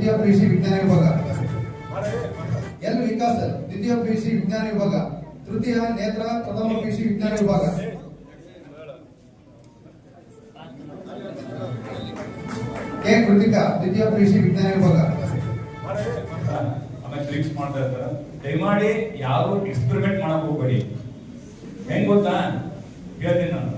ದ್ವಿತೀಯ ಪಿಯುಸಿ ವಿಜ್ಞಾನ ವಿಭಾಗ. ಎಲ್ ವಿಕಾಸ್? ದ್ವಿತೀಯ ಪಿಯುಸಿ ವಿಜ್ಞಾನ ವಿಭಾಗ. ತೃತೀಯ, ನೇತ್ರ, ಪ್ರಥಮ ಪಿಯುಸಿ ವಿಜ್ಞಾನ ವಿಭಾಗ. ಕೆ ಕೃತಿಕಾ, ದ್ವಿತೀಯ ಪಿಯುಸಿ ವಿಜ್ಞಾನ ವಿಭಾಗ. ದಯಮಾಡಿ ಯಾರು ಎಕ್ಸ್ಪೆರಿಮೆಂಟ್ ಮಾಡಕ್ ಹೋಗ್ಬೇಡಿ. ಹೆಂಗ್ ಗೊತ್ತಾ? ಹೇಳ್ತೀನಿ ನಾನು.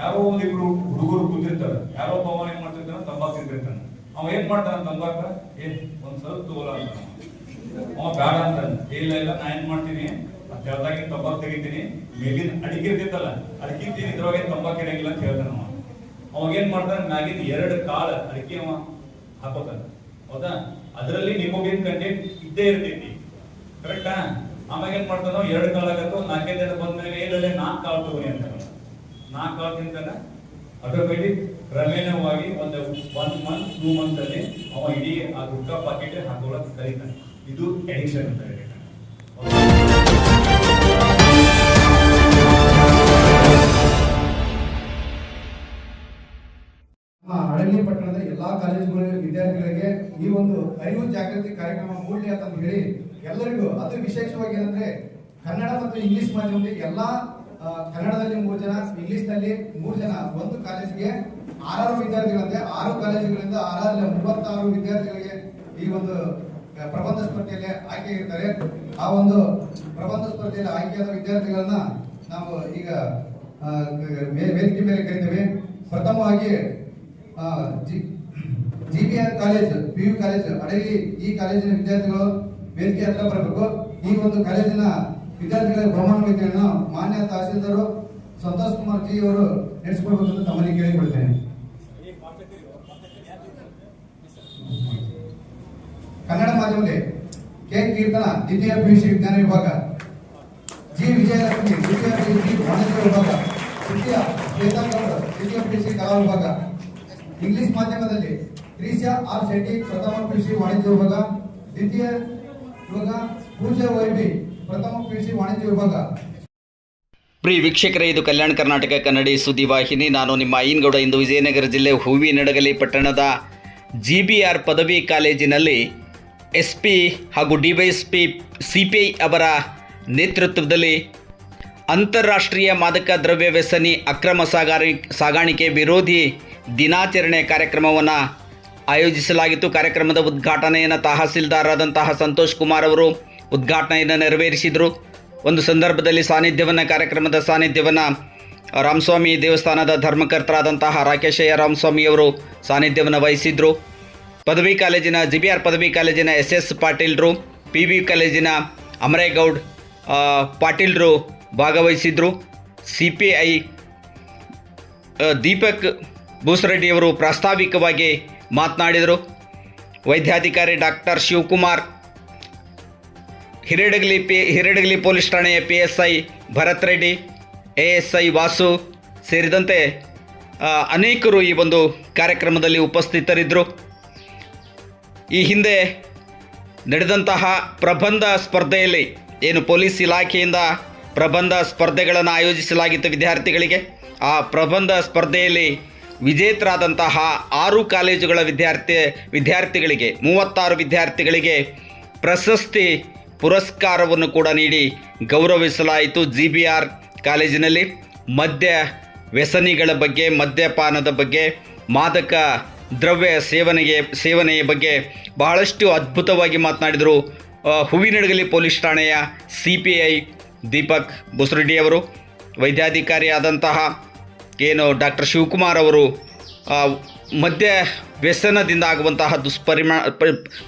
ಯಾರೋ ಒಂದಿಬ್ರು ಹುಡುಗರು ಕೂತಿರ್ತಾರೆ. ಯಾರೋ ಅವ ಏನ್ ಮಾಡ್ತಿರ್ತಾನೆ? ತಂಬಾಕ್ ತಿಂತಿರ್ತಾನೆ. ಅವ ಏನ್ ಮಾಡ್ತಾನ ತಂಬಾಕ ಏ ಒಂದ್ ಸ್ವಲ್ಪ ತಗೋಲ ಅಂತ. ಅವ ಬೇಡ ಅಂತ "ಏ, ಇಲ್ಲ ಇಲ್ಲ ನಾ ಏನ್ ಮಾಡ್ತೀನಿ? ತೆಳ್ದಾಗಿನ ತಂಬಾಕ್ ತೆಗಿತೀನಿ. ಮೇಲಿನ ಅಡಿಕೆ ಇರ್ತಿತ್ತಲ್ಲ ಅಡಿಕೆ ಇದ್ರೊಳಗೆ ತಂಬಾಕ್ ಇರಂಗಿಲ್ಲ ಅಂತ ಹೇಳ್ತಾನ ಅವ. ಅವಾಗ ಏನ್ ಮಾಡ್ತಾನೆ ಮ್ಯಾಗಿನ ಎರಡು ಕಾಳ ಅಡಿಕೆ ಅವ ಹಾಕೋತಾನೆ. ಹೌದಾ? ಅದರಲ್ಲಿ ನಿಮಗೇನ್ ಕಂಟೆಂಟ್ ಇದ್ದೇ ಇರ್ತೈತಿ. ಕರೆಕ್ಟಾ ಆಮ್ಯಾಗ ಏನ್ ಮಾಡ್ತಾನೋ ಎರಡು ಕಾಳ ಆಗತ್ತೋ ನಾಲ್ಕೈದು ದಿನ ಬಂದ್ಮೇಲೆ ಏನಲ್ಲೇ ನಾಲ್ಕು ಕಾಳು ತಗೋರಿ ಅಂತಾನ ನಾಲ್ಕು ಕಾಳು ತಿಂತಾನ. ಮೇಲೆ ಕ್ರಮೇಣವಾಗಿ ಒಂದು ಒನ್ ಮಂತ್ ಟೂ ಮಂತ್ ಅಲ್ಲಿ ಅವ ಇಡೀ ಆ ಗುಟ್ಕಾ ಪಾಕೆಟ್ ಹಾಕೊಳ್ಳಕ್ ಕಲಿತಾನೆ ಇದು ಎಡಿಕ್ಷನ್ ಅಂತ ಹೇಳಿ ಹಳಲಿ ಪಟ್ಟಣದ ಎಲ್ಲಾ ಕಾಲೇಜುಗಳ ವಿದ್ಯಾರ್ಥಿಗಳಿಗೆ ಈ ಒಂದು ಅರಿವು ಜಾಗೃತಿ ಕಾರ್ಯಕ್ರಮ ಮೂಡಲಿ ಅಂತ ಹೇಳಿ ಎಲ್ಲರಿಗೂ ಅದು ವಿಶೇಷವಾಗಿ ಏನಂದ್ರೆ ಕನ್ನಡ ಮತ್ತು ಇಂಗ್ಲಿಷ್ ಮಾಧ್ಯಮದಲ್ಲಿ ಎಲ್ಲಾ ಕನ್ನಡದಲ್ಲಿ ಮೂರು ಜನ ಇಂಗ್ಲಿಷ್ನಲ್ಲಿ ಮೂರು ಜನ, ಒಂದು ಕಾಲೇಜಿಗೆ ಆರಾರು ವಿದ್ಯಾರ್ಥಿಗಳಂತೆ ಆರು ಕಾಲೇಜುಗಳಿಂದ ಆರಾರು ಮೂವತ್ತಾರು ವಿದ್ಯಾರ್ಥಿಗಳಿಗೆ ಈ ಒಂದು ಪ್ರಬಂಧ ಸ್ಪರ್ಧೆಯಲ್ಲಿ ಆಯ್ಕೆ ಇರ್ತಾರೆ. ಆ ಒಂದು ಪ್ರಬಂಧ ಸ್ಪರ್ಧೆಯಲ್ಲಿ ಆಯ್ಕೆಯಾದ ವಿದ್ಯಾರ್ಥಿಗಳನ್ನ ನಾವು ಈಗ ವೇದಿಕೆ ಮೇಲೆ ಕರಿತೇವೆ. ಪ್ರಥಮವಾಗಿ G B R college P U college ಅಡಗಿ ಈ ಕಾಲೇಜಿನ ವಿದ್ಯಾರ್ಥಿಗಳು ವೇದಿಕೆ ಹತ್ರ ಬರಬೇಕು. ಈ ಒಂದು ಕಾಲೇಜಿನ ವಿದ್ಯಾರ್ಥಿಗಳ ಬಹುಮಾನ ವಿತರಣೆಯನ್ನು ಮಾನ್ಯ ತಹಸೀಲ್ದಾರ್ ಸಂತೋಷ್ ಕುಮಾರ್ ಜಿ ಅವರು ನಡೆಸಿಕೊಡ್ಬೇಕು ಅಂತ ತಮ್ಮಲ್ಲಿ ಕೇಳಿಕೊಳ್ತೇನೆ. ಕನ್ನಡ ಮಾಧ್ಯಮದಲ್ಲಿ ಕೆ ಕೀರ್ತನ ದ್ವಿತೀಯ ಪಿಯುಸಿ ವಿಜ್ಞಾನ ವಿಭಾಗ. ಜಿ ವಿಜಯಲಕ್ಷ್ಮಿ ದ್ವಿತೀಯ ಪಿಯುಸಿ ವಾಣಿಜ್ಯ ವಿಭಾಗ. ತೃತೀಯ ಶ್ವೇತಾ ಗೌಡ ದ್ವಿತೀಯ ಪಿಯುಸಿ ಕಲಾ ವಿಭಾಗ. ಇಂಗ್ಲಿಷ್ ಮಾಧ್ಯಮದಲ್ಲಿ ತ್ರಿಷಾ ಆರ್ ಶೆಟ್ಟಿ ಪ್ರಥಮ ಪಿಯುಸಿ ವಾಣಿಜ್ಯ ವಿಭಾಗ. ದ್ವಿತೀಯ ವಿಭಾಗ ಪೂಜಾ ವೈಬಿ ಪ್ರಥಮ ಪಿಯುಸಿ ವಾಣಿಜ್ಯ ವಿಭಾಗ. ವೀಕ್ಷಕರೇ, ಇದು ಕಲ್ಯಾಣ ಕರ್ನಾಟಕ ಕನ್ನಡಿ ಸುದ್ದಿವಾಹಿನಿ ನಾನು ನಿಮ್ಮ ಐನ್ಗೌಡ ಇಂದು ವಿಜಯನಗರ ಜಿಲ್ಲೆ ಹೂವಿನಡಗಲಿ ಪಟ್ಟಣದ ಜಿ ಬಿ ಆರ್ ಪದವಿ ಕಾಲೇಜಿನಲ್ಲಿ ಎಸ್ ಪಿ ಹಾಗೂ ಡಿವೈಎಸ್ಪಿ ಸಿ ಪಿ ಐ ಅವರ ನೇತೃತ್ವದಲ್ಲಿ ಅಂತಾರಾಷ್ಟ್ರೀಯ ಮಾದಕ ದ್ರವ್ಯ ವ್ಯಸನಿ ಅಕ್ರಮ ಸಾಗಾಣಿ ಸಾಗಾಣಿಕೆ ವಿರೋಧಿ ದಿನಾಚರಣೆ ಕಾರ್ಯಕ್ರಮವನ್ನು ಆಯೋಜಿಸಲಾಗಿತ್ತು. ಕಾರ್ಯಕ್ರಮದ ಉದ್ಘಾಟನೆಯನ್ನು ತಹಸೀಲ್ದಾರರಾದಂತಹ ಸಂತೋಷ್ ಕುಮಾರ್ ಅವರು ಉದ್ಘಾಟನೆಯನ್ನು ನೆರವೇರಿಸಿದರು. ಒಂದು ಸಂದರ್ಭದಲ್ಲಿ ಸಾನ್ನಿಧ್ಯವನ್ನು, ಕಾರ್ಯಕ್ರಮದ ಸಾನ್ನಿಧ್ಯವನ್ನು ರಾಮಸ್ವಾಮಿ ದೇವಸ್ಥಾನದ ಧರ್ಮಕರ್ತರಾದಂತಹ ರಾಕೇಶಯ್ಯ ರಾಮಸ್ವಾಮಿಯವರು ಸಾನ್ನಿಧ್ಯವನ್ನು ವಹಿಸಿದರು. ಪದವಿ ಕಾಲೇಜಿನ ಜಿ ಬಿ ಆರ್ ಪದವಿ ಕಾಲೇಜಿನ ಎಸ್ ಎಸ್ ಪಾಟೀಲ್ರು ಪಿ ವಿ ಕಾಲೇಜಿನ ಅಮರೇಗೌಡ್ ಪಾಟೀಲರು ಭಾಗವಹಿಸಿದ್ರು. ಸಿ ಪಿ ಐ ದೀಪಕ್ ಭೂಸರೆಡ್ಡಿಯವರು ಪ್ರಾಸ್ತಾವಿಕವಾಗಿ ಮಾತನಾಡಿದರು. ವೈದ್ಯಾಧಿಕಾರಿ doctor Shivakumar Hiredagali P, Hiredagali police ಠಾಣೆಯ P S I Bharath Reddy A S I Vasu ಸೇರಿದಂತೆ ಅನೇಕರು ಈ ಒಂದು ಕಾರ್ಯಕ್ರಮದಲ್ಲಿ ಉಪಸ್ಥಿತರಿದ್ದರು. ಈ ಹಿಂದೆ ನಡೆದಂತಹ ಪ್ರಬಂಧ ಸ್ಪರ್ಧೆಯಲ್ಲಿ ಏನು ಪೊಲೀಸ್ ಇಲಾಖೆಯಿಂದ ಪ್ರಬಂಧ ಸ್ಪರ್ಧೆಗಳನ್ನು ಆಯೋಜಿಸಲಾಗಿತ್ತು ವಿದ್ಯಾರ್ಥಿಗಳಿಗೆ. ಆ ಪ್ರಬಂಧ ಸ್ಪರ್ಧೆಯಲ್ಲಿ ವಿಜೇತರಾದಂತಹ ಆರು ಕಾಲೇಜುಗಳ ವಿದ್ಯಾರ್ಥಿ, ವಿದ್ಯಾರ್ಥಿಗಳಿಗೆ, ಮೂವತ್ತಾರು ವಿದ್ಯಾರ್ಥಿಗಳಿಗೆ ಪ್ರಶಸ್ತಿ ಪುರಸ್ಕಾರವನ್ನು ಕೂಡ ನೀಡಿ ಗೌರವಿಸಲಾಯಿತು ಜಿ ಬಿ ಆರ್ ಕಾಲೇಜಿನಲ್ಲಿ. ಮದ್ಯ ವ್ಯಸನಿಗಳ ಬಗ್ಗೆ, ಮದ್ಯಪಾನದ ಬಗ್ಗೆ, ಮಾದಕ ದ್ರವ್ಯ ಸೇವನೆಗೆ, ಸೇವನೆಯ ಬಗ್ಗೆ ಬಹಳಷ್ಟು ಅದ್ಭುತವಾಗಿ ಮಾತನಾಡಿದರು. ಹೂವಿನಡಗಲಿ ಪೊಲೀಸ್ ಠಾಣೆಯ C P I Deepak Busreddy ಅವರು. ವೈದ್ಯಾಧಿಕಾರಿ ಆದಂತಹ ಏನು ಡಾಕ್ಟರ್ ಶಿವಕುಮಾರ್ ಅವರು ಮದ್ಯ ವ್ಯಸನದಿಂದ ಆಗುವಂತಹ ದುಷ್ಪರಿಮ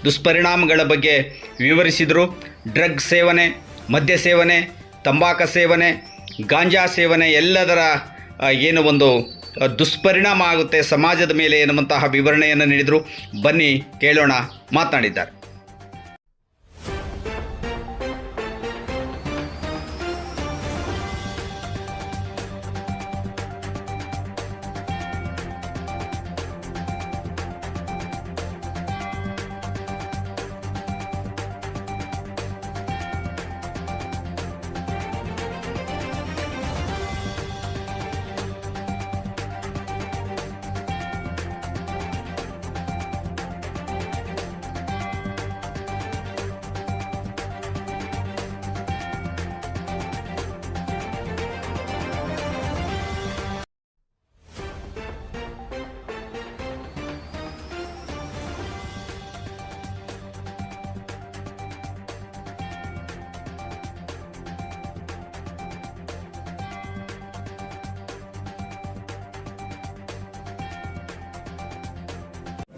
ದುಷ್ಪರಿಣಾಮಗಳ ಬಗ್ಗೆ ವಿವರಿಸಿದರು. ಡ್ರಗ್ ಸೇವನೆ, ಮದ್ಯ ಸೇವನೆ, ತಂಬಾಕ ಸೇವನೆ, ಗಾಂಜಾ ಸೇವನೆ ಎಲ್ಲದರ ಏನು ಒಂದು ದುಷ್ಪರಿಣಾಮ ಆಗುತ್ತೆ ಸಮಾಜದ ಮೇಲೆ ಎನ್ನುವಂತಹ ವಿವರಣೆಯನ್ನು ನೀಡಿದರು. ಬನ್ನಿ ಕೇಳೋಣ, ಮಾತನಾಡಿದ್ದಾರೆ.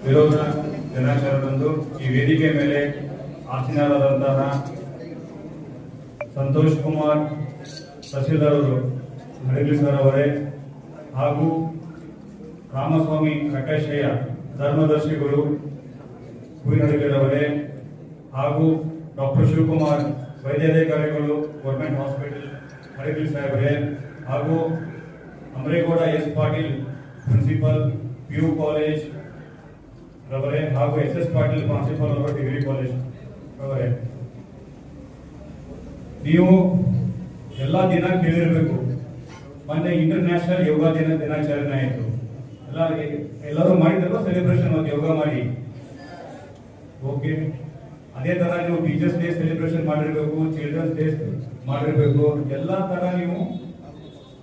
ವಿರೋಧ ದಿನಾಚರಣೆದಂದು ಈ ವೇದಿಕೆ ಮೇಲೆ ಆಸೀನರಾದಂತಹ ಸಂತೋಷ್ ಕುಮಾರ್, ತಹಸೀಲ್ದಾರ್ ಅವರು ಸರ್ ಅವರೇ, ಹಾಗೂ ರಾಮಸ್ವಾಮಿ ಪ್ರಕಾಶಯ್ಯ ಧರ್ಮದರ್ಶಿಗಳು ಹೂವಿನಡಗರವರೇ ಹಾಗೂ ಡಾಕ್ಟರ್ ಶಿವಕುಮಾರ್, ವೈದ್ಯಾಧಿಕಾರಿಗಳು, ಗೌರ್ಮೆಂಟ್ ಹಾಸ್ಪಿಟಲ್ ಹಡಗಲಿ ಸಾಹೇಬರೇ ಹಾಗೂ Amaregowda S Patil, principal P U college ರವರೇ, ಹಾಗೂ ಎಸ್ ಎಸ್ ಪಾಟೀಲ್ ಪ್ರಾನ್ಸಿಪಾಲ್ ಅವರ ಡಿಗ್ರಿ ಕಾಲೇಜ್ ರವರೇ, ನೀವು ಎಲ್ಲ ದಿನ ಕೇಳಿರ್ಬೇಕು. ಮೊನ್ನೆ ಇಂಟರ್ನ್ಯಾಷನಲ್ ಯೋಗ ದಿನ ದಿನಾಚರಣೆ ಆಯಿತು. ಎಲ್ಲ, ಎಲ್ಲರೂ ಮಾಡಿದ್ರು ಸೆಲೆಬ್ರೇಷನ್ ಯೋಗ ಮಾಡಿ? ಓಕೆ ಅದೇ ತರ ನೀವು ಟೀಚರ್ಸ್ ಡೇ ಸೆಲೆಬ್ರೇಷನ್ ಮಾಡಿರಬೇಕು ಚಿಲ್ಡ್ರನ್ಸ್ ಡೇ ಮಾಡಿರ್ಬೇಕು. ಎಲ್ಲ ತರ ನೀವು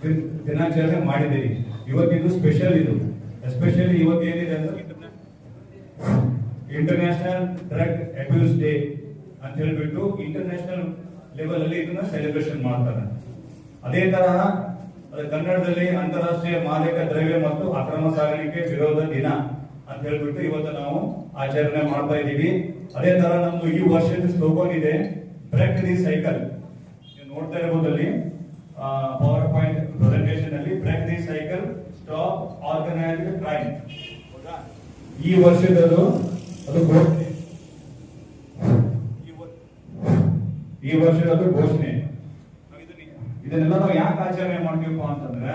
ದಿನ- ದಿನಾಚರಣೆ ಮಾಡಿದ್ದೀರಿ. ಇವತ್ತಿದ್ದು ಸ್ಪೆಷಲ್ ಇದು. ಎಸ್ಪೆಷಲಿ ಇವತ್ತು ಏನಿದೆ ಅಂದ್ರೆ ಇಂಟರ್ನ್ಯಾಷನಲ್ ಡ್ರಗ್ ಅಬ್ಯೂಸ್ ಡೇ ಅಂತ ಹೇಳ್ಬಿಟ್ಟು ಇಂಟರ್ನ್ಯಾಷನಲ್ ಲೆವೆಲ್ ಅಲ್ಲಿ ಇದನ್ನ ಸೆಲೆಬ್ರೇಷನ್ ಮಾಡ್ತಾರೆ. ಅದೇ ತರಹ ಕನ್ನಡದಲ್ಲಿ ಅಂತಾರಾಷ್ಟ್ರೀಯ ಮಾದಕ ದ್ರವ್ಯ ಮತ್ತು ಅಕ್ರಮ ಸಾಗಾಣಿಕೆ ವಿರೋಧ ದಿನ ಅಂತ ಹೇಳ್ಬಿಟ್ಟು ಇವತ್ತು ನಾವು ಆಚರಣೆ ಮಾಡ್ತಾ ಇದ್ದೀವಿ. ಅದೇ ತರ ನಮ್ದು ಈ ವರ್ಷದ ಸ್ಲೋಗನ್ ಇದೆ ಬ್ರೇಕ್ ದಿ ಸೈಕಲ್ ನೋಡ್ತಾ ಇರಬಹುದಲ್ಲಿ ಪವರ್ ಪಾಯಿಂಟ್ ಪ್ರೆಸೆಂಟೇಷನ್ ಅಲ್ಲಿ break the cycle stop organised crime ಈ ವರ್ಷದದು ಅದು ಘೋಷಣೆ. ಈ ವರ್ಷದ ಈ ವರ್ಷದದು ಘೋಷಣೆ. ಇದನ್ನೆಲ್ಲ ನಾವು ಯಾಕೆ ಆಚರಣೆ ಮಾಡ್ಬೇಕು ಅಂತಂದ್ರೆ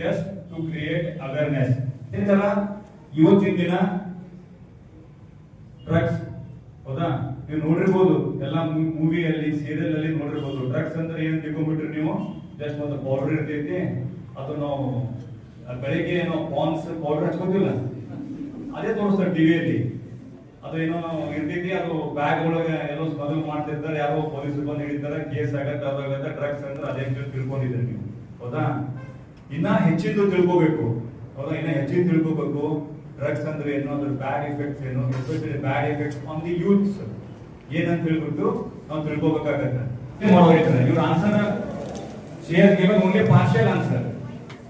ಜಸ್ಟ್ ಟು ಕ್ರಿಯೇಟ್ ಅವೇರ್ನೆಸ್ ಇದೇ ತರ ಇವತ್ತಿನ ದಿನ ಡ್ರಗ್ಸ್ ಹೌದಾ? ನೀವು ನೋಡಿರ್ಬೋದು, ಎಲ್ಲ ಮೂವಿಯಲ್ಲಿ ಸೀರಿಯಲ್ ಅಲ್ಲಿ ನೋಡಿರ್ಬೋದು. ಡ್ರಗ್ಸ್ ಅಂದ್ರೆ ಏನು ತಿಳ್ಕೊಂಡ್ಬಿಟ್ರಿ ನೀವು? ಜಸ್ಟ್ ಒಂದು ಪೌಡರ್ ಇರ್ತೈತಿ. ಅದು ನಾವು ಬೆಳಿಗ್ಗೆ ಏನೋ ಪಾನ್ಸ್ ಪೌಡರ್ ಹಚ್ಕೋತಿಲ್ಲ ಅದೇ ತೋರಿಸ್ತಾರೆ ಟಿವಿಯಲ್ಲಿ ಏನೋ ಇರ್ತೈತಿ ಅದು ಬ್ಯಾಗ್ ಒಳಗೆ ಏನೋ ಸ್ಮಗಲ್ ಮಾಡ್ತಿರ್ತಾರೆ ಯಾರೋ ಪೊಲೀಸರು ಬಂದು ಹಿಡಿತಾರೆ ಕೇಸ್ ಆಗತ್ತೆ ಅದಾಗತ್ತೆ ಡ್ರಗ್ಸ್ ಅಂದ್ರೆ ಅದೇ ತಿಳ್ಕೊಂಡಿದ್ದೀರಿ ನೀವು. ಹೌದಾ? ಇನ್ನ ಹೆಚ್ಚಿದ್ದು ತಿಳ್ಕೋಬೇಕು. ಹೌದಾ? ಇನ್ನ ಹೆಚ್ಚಿದ್ದು ತಿಳ್ಕೋಬೇಕು. ಡ್ರಗ್ಸ್ ಅಂದ್ರೆ ಏನು? ಅದ್ರ ಬ್ಯಾಡ್ ಎಫೆಕ್ಟ್ಸ್ ಏನು? Especially bad effects on the youths ಏನಂತ ಹೇಳ್ಬಿಟ್ಟು ನಾವು ತಿಳ್ಕೋಬೇಕಾಗತ್ತೆ. ಇವ್ರ answer share given only partial answer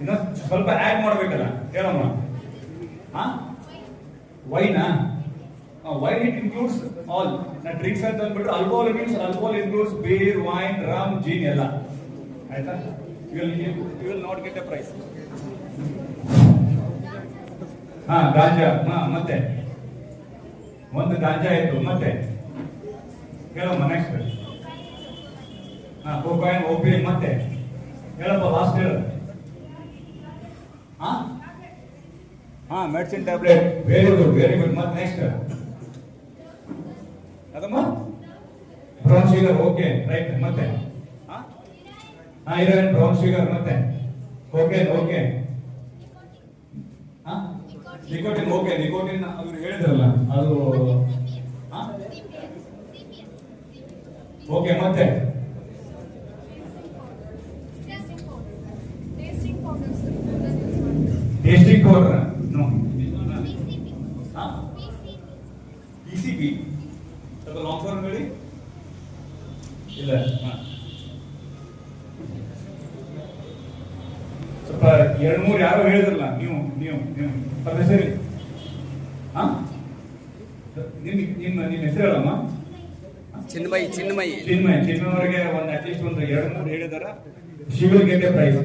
ಇನ್ನ ಸ್ವಲ್ಪ ಆಡ್ ಮಾಡ್ಬೇಕಲ್ಲ. ಹೇಳಮ್ಮ. ಹಾ ವೈನಾ ವೈನ್ ಇಟ್ ಇನ್ಕ್ಲೂಡ್ಸ್ ಆಲ್ ನಾ ಡ್ರಿಂಕ್ಸ್ ಅಂತ ಅಂದ್ಬಿಟ್ಟು alcohol means alcohol includes beer wine rum gin ಎಲ್ಲ ಆಯ್ತಾ you will you will not get prize ಹಾ ಗಾಂಜಾ ಹಾ, ಮತ್ತೆ. ಒಂದು ಗಾಂಜಾ ಇತ್ತು ಮತ್ತೆ. ಹೇಳಮ್ಮ ನೆಕ್ಸ್ಟ್ ಹಾ ಕೋಕಾಯಿನ್ ಓಪಿ ಮತ್ತೆ. ಹೇಳಪ್ಪ ಲಾಸ್ಟ್ ಹೇಳ ಹಾ ಹಾ medicine tablet very good very good ಮತ್ತೆ ನೆಕ್ಸ್ಟ್ ಅದಮ್ಮ? ಬ್ರೌನ್ ಶುಗರ್ ಓಕೆ ರೈಟ್ ಮತ್ತೆ. ಹಾ? ಐರನ್ ಇರೋನ್ ಬ್ರೌನ್ ಶುಗರ್ ಮತ್ತೆ. ಓಕೆ ಓಕೆ ಹಾ? ನಿಕೋಟಿನ್ ಓಕೆ ನಿಕೋಟಿನ್ ಅವ್ರು ಹೇಳಿದ್ರಲ್ಲ ಅದು ಹಾ? ಓಕೆ ಮತ್ತೆ. ಟೇಸ್ಟಿಂಗ್ ಪೌಡರ್ ನೋ ಸಿ ಇಸಿಪಿ ಸ್ವಲ್ಪ ಲಾಂಗ್ ಫಾರ್ಮ್ ಹೇಳಿ. ಇಲ್ಲ. ಸ್ವಲ್ಪ ಎರಡು ಮೂರು ಯಾರು ಹೇಳಿದ್ರಲ್ಲ ನೀವು ನೀವು ನೀವು. ತಮ್ಮ ಹೆಸರಿ ಹಾ? ನಿಮ್ ನಿಮ್ಮ ನಿಮ್ಮ ಹೆಸರು ಹೇಳಮ್ಮ ಚಿನ್ಮಯಿ ಚಿನ್ಮಯಿ. ಚಿನ್ಮಯಿ ಚಿನ್ಮಯವರಿಗೆ ಒಂದು ಅಟ್ಲೀಸ್ಟ್ ಒಂದು ಎರಡು ಮೂರು ಹೇಳಿದಾರ. Civil A price